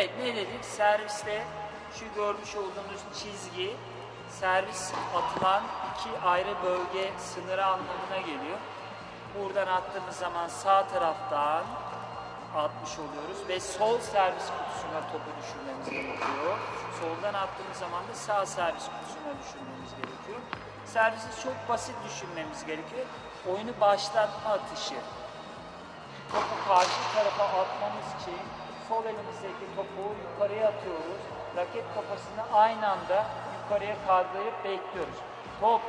Evet ne dedik? Serviste şu görmüş olduğunuz çizgi servis atılan iki ayrı bölge sınırı anlamına geliyor. Buradan attığımız zaman sağ taraftan atmış oluyoruz ve sol servis kutusuna topu düşürmemiz gerekiyor. Soldan attığımız zaman da sağ servis kutusuna düşürmemiz gerekiyor. Servisi çok basit düşünmemiz gerekiyor. Oyunu başlatma atışı. Topu karşı tarafa atmamız için sol elimizdeki topu yukarıya atıyoruz. Raket kafasını aynı anda yukarıya kaldırıp bekliyoruz. Top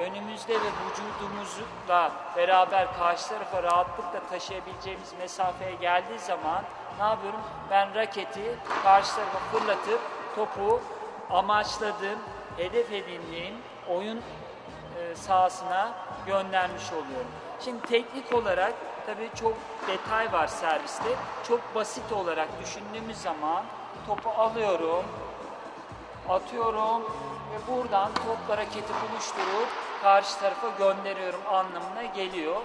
önümüzde ve vücudumuzla beraber karşı tarafa rahatlıkla taşıyabileceğimiz mesafeye geldiği zaman ne yapıyorum? Ben raketi karşı tarafa fırlatıp topu amaçladığım, hedef edindiğim oyun e, sahasına göndermiş oluyorum. Şimdi teknik olarak tabii çok detay var serviste. Çok basit olarak düşündüğümüz zaman topu alıyorum, atıyorum ve buradan topla raketi buluşturup karşı tarafa gönderiyorum anlamına geliyor.